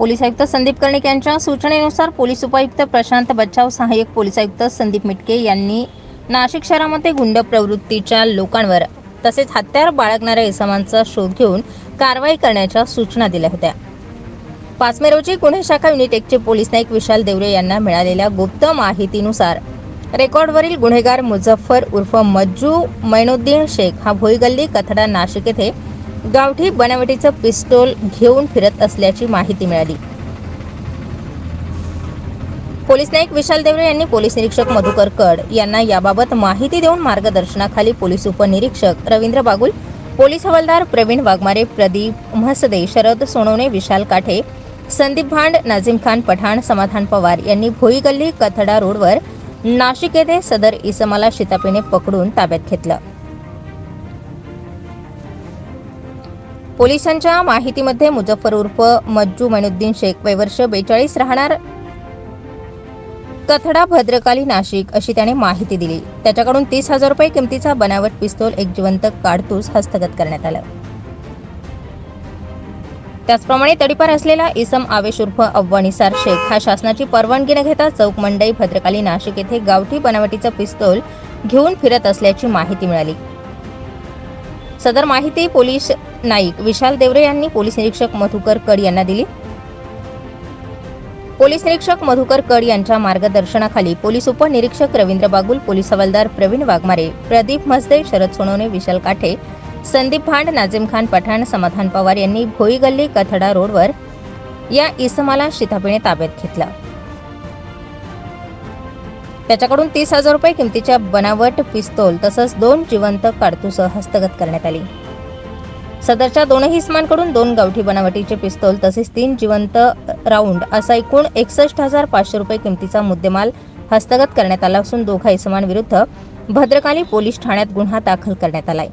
Police आयुक्त संदीप कर्णिक यांच्या सूचनेनुसार पोलीस उपायुक्त प्रशांत बच्चाव सहाय्यक पोलीस आयुक्त संदीप मिटके यांनी नाशिक शहरामध्ये गुंड प्रवृत्तीच्या लोकांवर तसेच हत्यार बाळगणाऱ्या इसमांचा शोध घेऊन कारवाई करण्याच्या सूचना दिल्या होत्या. पाच मे रोजी गुन्हे शाखा युनिट एकचे पोलीस नाईक विशाल देवरे यांना मिळालेल्या गुप्त माहितीनुसार रेकॉर्डवरील गुन्हेगार मुझफ्फर उर्फ मज्जू मैनुद्दीन शेख हा भोईगल्ली कथडा नाशिक येथे गावठी बनावटीचं पिस्तोल घेऊन फिरत असल्याची माहिती मिळाली. पोलीस नाईक विशाल देवरे यांनी पोलीस निरीक्षक मधुकर कड यांना याबाबत माहिती देऊन मार्गदर्शनाखाली पोलीस उपनिरीक्षक रवींद्र बागुल पोलीस हवालदार प्रवीण वाघमारे प्रदीप म्हसदे शरद सोनवणे विशाल काठे संदीप भांड नाझीम खान पठाण समाधान पवार यांनी भोई गल्ली कथडा रोडवर नाशिक येथे सदर इसमाला शितापीने पकडून ताब्यात घेतलं. पोलिसांच्या माहितीमध्ये मुजफ्फर उर्फ मज्जू मैनुद्दीन शेख वयवर्ष बेचाळीस राहणार. कथडा भद्रकाली नाशिक अशी त्याने माहिती दिली. त्याच्याकडून तीस हजार रुपये किमतीचा बनावट पिस्तोल एक जिवंत काडतूस हस्तगत करण्यात आलं. त्याचप्रमाणे तडीपार असलेला इसम आवेश उर्फ अव्वानिसार शेख हा शासनाची परवानगी न घेता चौक मंडई भद्रकाली नाशिक येथे गावठी बनावटीचं पिस्तोल घेऊन फिरत असल्याची माहिती मिळाली. सदर माहिती पोलीस नाईक विशाल देवरे यांनी पोलीस निरीक्षक मधुकर कड यांना दिली. पोलीस निरीक्षक मधुकर कड यांच्या मार्गदर्शनाखाली पोलीस उपनिरीक्षक रवींद्र बागुल पोलीस हवालदार प्रवीण वाघमारे प्रदीप मसदे शरद सोनवणे विशाल काठे संदीप भांड नाझीम खान पठाण समाधान पवार यांनी भोई गल्ली कथडा रोडवर या इसमाला शितापीने ताब्यात घेतला. त्याच्याकडून तीस हजार रुपये किमतीच्या बनावट पिस्तोल तसंच दोन जिवंत काडतुसं हस्तगत करण्यात आली. सदरच्या दोनही इस्मांकडून दोन गावठी बनावटीचे पिस्तोल तसेच तीन जिवंत राऊंड असा एकूण एकसष्ट हजार पाचशे रुपये किमतीचा मुद्देमाल हस्तगत करण्यात आला असून दोघा इसमांविरुद्ध भद्रकाली पोलीस ठाण्यात गुन्हा दाखल करण्यात आलाय.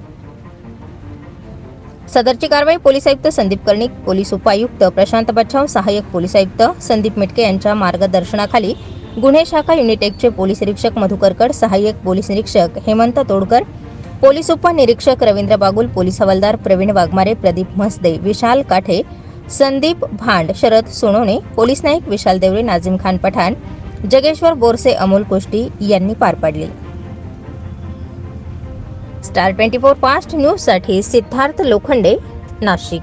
सदरची कारवाई पोलीस आयुक्त संदीप कर्णिक पोलीस उपायुक्त प्रशांत बच्छाव सहाय्यक पोलीस आयुक्त संदीप मिटके यांच्या मार्गदर्शनाखाली गुन्हे शाखा युनिटेकचे पोलीस निरीक्षक मधुकरकड सहाय्यक पोलीस निरीक्षक हेमंत तोडकर पोलीस उपनिरीक्षक रवींद्र बागुल पोलीस हवालदार प्रवीण वाघमारे प्रदीप म्हसदे विशाल काठे संदीप भांड शरद सोनवणे पोलीस नाईक विशाल देवरे नाझीम खान पठाण जगेश्वर बोरसे अमोल कोष्टी यांनी पार पाडली. स्टार ट्वेंटी फोर फास्ट न्यूजसाठी सिद्धार्थ लोखंडे नाशिक.